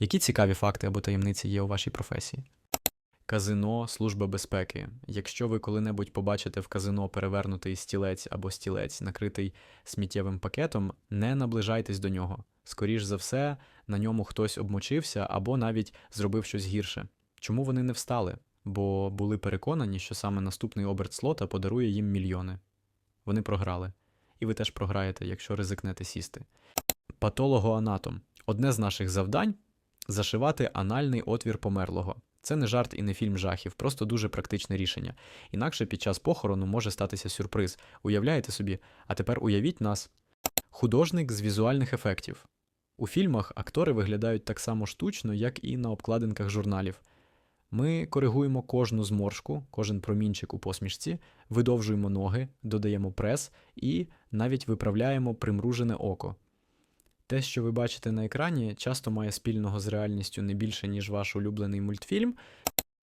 Які цікаві факти або таємниці є у вашій професії? Казино, служба безпеки. Якщо ви коли-небудь побачите в казино перевернутий стілець або стілець, накритий сміттєвим пакетом, не наближайтесь до нього. Скоріш за все, на ньому хтось обмочився або навіть зробив щось гірше. Чому вони не встали? Бо були переконані, що саме наступний оберт слота подарує їм мільйони. Вони програли. І ви теж програєте, якщо ризикнете сісти. Патологоанатом. Одне з наших завдань зашивати анальний отвір померлого. Це не жарт і не фільм жахів, просто дуже практичне рішення. Інакше під час похорону може статися сюрприз. Уявляєте собі? А тепер уявіть нас. Художник з візуальних ефектів. У фільмах актори виглядають так само штучно, як і на обкладинках журналів. Ми коригуємо кожну зморшку, кожен промінчик у посмішці, видовжуємо ноги, додаємо прес і навіть виправляємо примружене око. Те, що ви бачите на екрані, часто має спільного з реальністю не більше, ніж ваш улюблений мультфільм.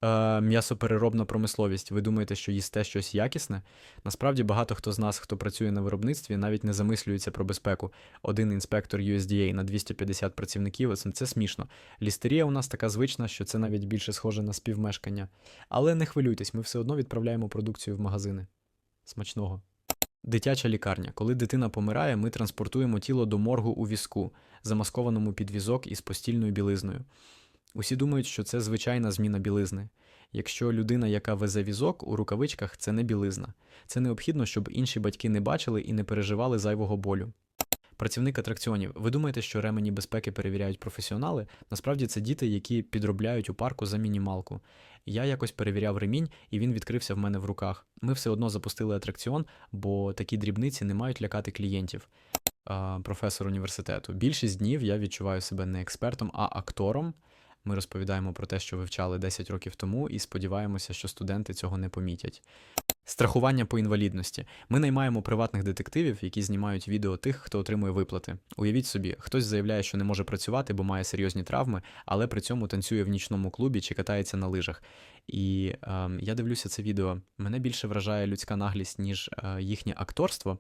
Е, м'ясопереробна промисловість. Ви думаєте, що їсте щось якісне? Насправді багато хто з нас, хто працює на виробництві, навіть не замислюється про безпеку. Один інспектор USDA на 250 працівників це, смішно. Лістерія у нас така звична, що це навіть більше схоже на співмешкання. Але не хвилюйтесь, ми все одно відправляємо продукцію в магазини. Смачного. Дитяча лікарня. Коли дитина помирає, ми транспортуємо тіло до моргу у візку, замаскованому під візок із постільною білизною. Усі думають, що це звичайна зміна білизни. Якщо людина, яка везе візок у рукавичках, це не білизна. Це необхідно, щоб інші батьки не бачили і не переживали зайвого болю. Працівник атракціонів. Ви думаєте, що ремені безпеки перевіряють професіонали? Насправді це діти, які підробляють у парку за мінімалку. Я якось перевіряв ремінь, і він відкрився в мене в руках. Ми все одно запустили атракціон, бо такі дрібниці не мають лякати клієнтів. Професор університету. Більшість днів я відчуваю себе не експертом, а актором. Ми розповідаємо про те, що вивчали 10 років тому, і сподіваємося, що студенти цього не помітять. Страхування по інвалідності. Ми наймаємо приватних детективів, які знімають відео тих, хто отримує виплати. Уявіть собі, хтось заявляє, що не може працювати, бо має серйозні травми, але при цьому танцює в нічному клубі чи катається на лижах. І е, я дивлюся це відео. Мене більше вражає людська наглість, ніж е, їхнє акторство.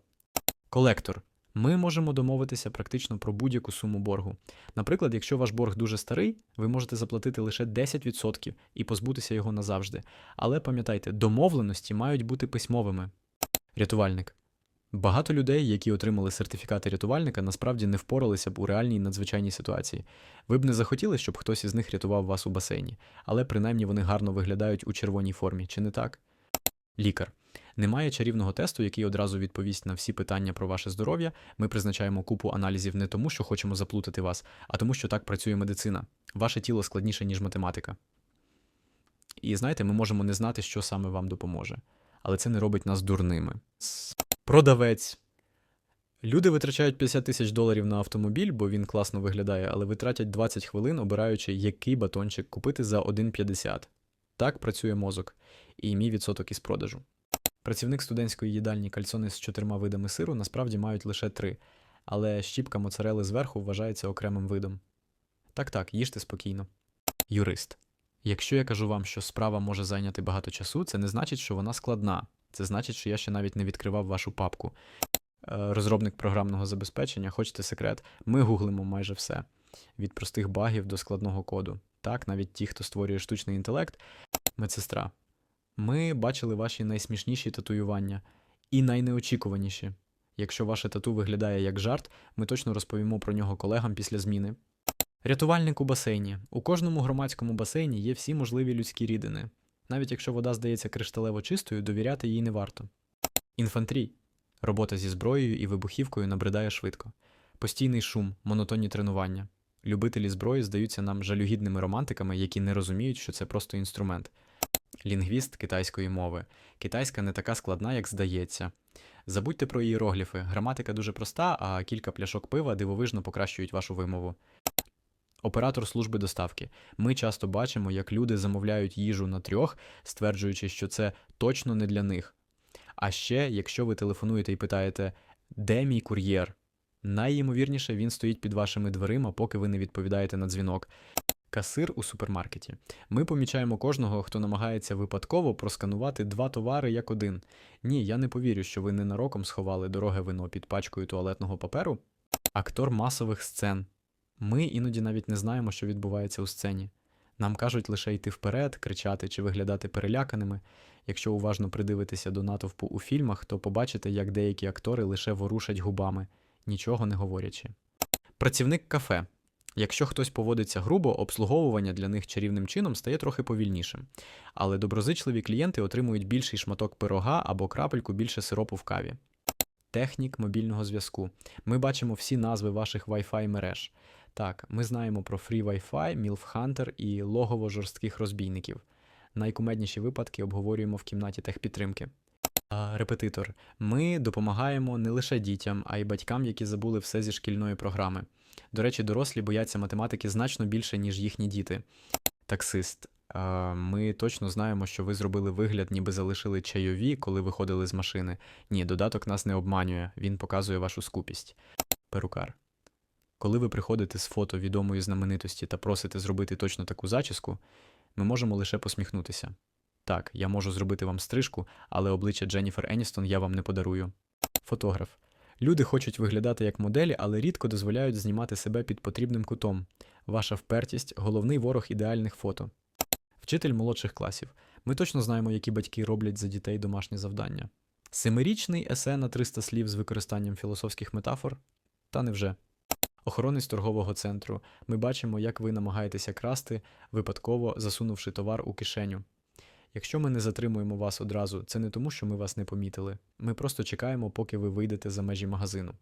Колектор. Ми можемо домовитися практично про будь-яку суму боргу. Наприклад, якщо ваш борг дуже старий, ви можете заплатити лише 10% і позбутися його назавжди. Але пам'ятайте, домовленості мають бути письмовими. Рятувальник. Багато людей, які отримали сертифікати рятувальника, насправді не впоралися б у реальній надзвичайній ситуації. Ви б не захотіли, щоб хтось із них рятував вас у басейні, але принаймні вони гарно виглядають у червоній формі, чи не так? Лікар. Немає чарівного тесту, який одразу відповість на всі питання про ваше здоров'я. Ми призначаємо купу аналізів не тому, що хочемо заплутати вас, а тому, що так працює медицина. Ваше тіло складніше, ніж математика. І знаєте, ми можемо не знати, що саме вам допоможе. Але це не робить нас дурними. Продавець. Люди витрачають 50 тисяч доларів на автомобіль, бо він класно виглядає, але витратять 20 хвилин, обираючи, який батончик купити за 1,50. Так працює мозок і мій відсоток із продажу. Працівник студентської їдальні кальцони з чотирма видами сиру насправді мають лише три, але щіпка моцарели зверху вважається окремим видом. Так так, їжте спокійно. Юрист. Якщо я кажу вам, що справа може зайняти багато часу, це не значить, що вона складна. Це значить, що я ще навіть не відкривав вашу папку. Е, Розробник програмного забезпечення, хочете секрет, ми гуглимо майже все. Від простих багів до складного коду. Так, навіть ті, хто створює штучний інтелект, медсестра. Ми бачили ваші найсмішніші татуювання і найнеочікуваніші. Якщо ваше тату виглядає як жарт, ми точно розповімо про нього колегам після зміни. Рятувальник у басейні. У кожному громадському басейні є всі можливі людські рідини. Навіть якщо вода здається кришталево чистою, довіряти їй не варто. Інфантрій. Робота зі зброєю і вибухівкою набридає швидко. Постійний шум, монотонні тренування. Любителі зброї здаються нам жалюгідними романтиками, які не розуміють, що це просто інструмент. Лінгвіст китайської мови. Китайська не така складна, як здається. Забудьте про ієрогліфи. Граматика дуже проста, а кілька пляшок пива дивовижно покращують вашу вимову. Оператор служби доставки. Ми часто бачимо, як люди замовляють їжу на трьох, стверджуючи, що це точно не для них. А ще, якщо ви телефонуєте і питаєте, де мій кур'єр? Найімовірніше він стоїть під вашими дверима, поки ви не відповідаєте на дзвінок. Касир у супермаркеті. Ми помічаємо кожного, хто намагається випадково просканувати два товари як один. Ні, я не повірю, що ви ненароком сховали дороге вино під пачкою туалетного паперу. Актор масових сцен. Ми іноді навіть не знаємо, що відбувається у сцені. Нам кажуть лише йти вперед, кричати чи виглядати переляканими. Якщо уважно придивитися до натовпу у фільмах, то побачите, як деякі актори лише ворушать губами, нічого не говорячи. Працівник кафе. Якщо хтось поводиться грубо, обслуговування для них чарівним чином стає трохи повільнішим. Але доброзичливі клієнти отримують більший шматок пирога або крапельку більше сиропу в каві. Технік мобільного зв'язку. Ми бачимо всі назви ваших Wi-Fi мереж. Так, ми знаємо про Free Wi-Fi, MILF Hunter і логово жорстких розбійників. Найкумедніші випадки обговорюємо в кімнаті техпідтримки. Репетитор. Ми допомагаємо не лише дітям, а й батькам, які забули все зі шкільної програми. До речі, дорослі бояться математики значно більше, ніж їхні діти. Таксист. Ми точно знаємо, що ви зробили вигляд, ніби залишили чайові, коли виходили з машини. Ні, додаток нас не обманює, він показує вашу скупість. Перукар. Коли ви приходите з фото відомої знаменитості та просите зробити точно таку зачіску, ми можемо лише посміхнутися. Так, я можу зробити вам стрижку, але обличчя Дженніфер Еністон я вам не подарую. Фотограф. Люди хочуть виглядати як моделі, але рідко дозволяють знімати себе під потрібним кутом. Ваша впертість головний ворог ідеальних фото. Вчитель молодших класів. Ми точно знаємо, які батьки роблять за дітей домашні завдання. Семирічний есе на 300 слів з використанням філософських метафор? Та невже. Охоронець торгового центру. Ми бачимо, як ви намагаєтеся красти, випадково засунувши товар у кишеню. Якщо ми не затримуємо вас одразу, це не тому, що ми вас не помітили. Ми просто чекаємо, поки ви вийдете за межі магазину.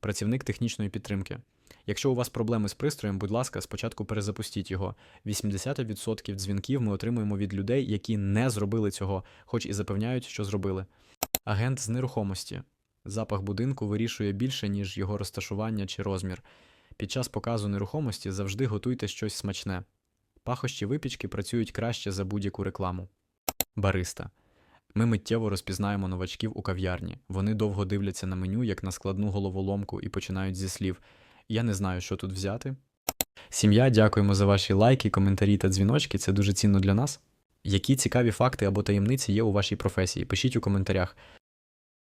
Працівник технічної підтримки. Якщо у вас проблеми з пристроєм, будь ласка, спочатку перезапустіть його. 80% дзвінків ми отримуємо від людей, які не зробили цього, хоч і запевняють, що зробили. Агент з нерухомості. Запах будинку вирішує більше, ніж його розташування чи розмір. Під час показу нерухомості завжди готуйте щось смачне. Пахощі випічки працюють краще за будь-яку рекламу. Бариста. Ми миттєво розпізнаємо новачків у кав'ярні. Вони довго дивляться на меню, як на складну головоломку, і починають зі слів: Я не знаю, що тут взяти. Сім'я, дякуємо за ваші лайки, коментарі та дзвіночки. Це дуже цінно для нас. Які цікаві факти або таємниці є у вашій професії? Пишіть у коментарях.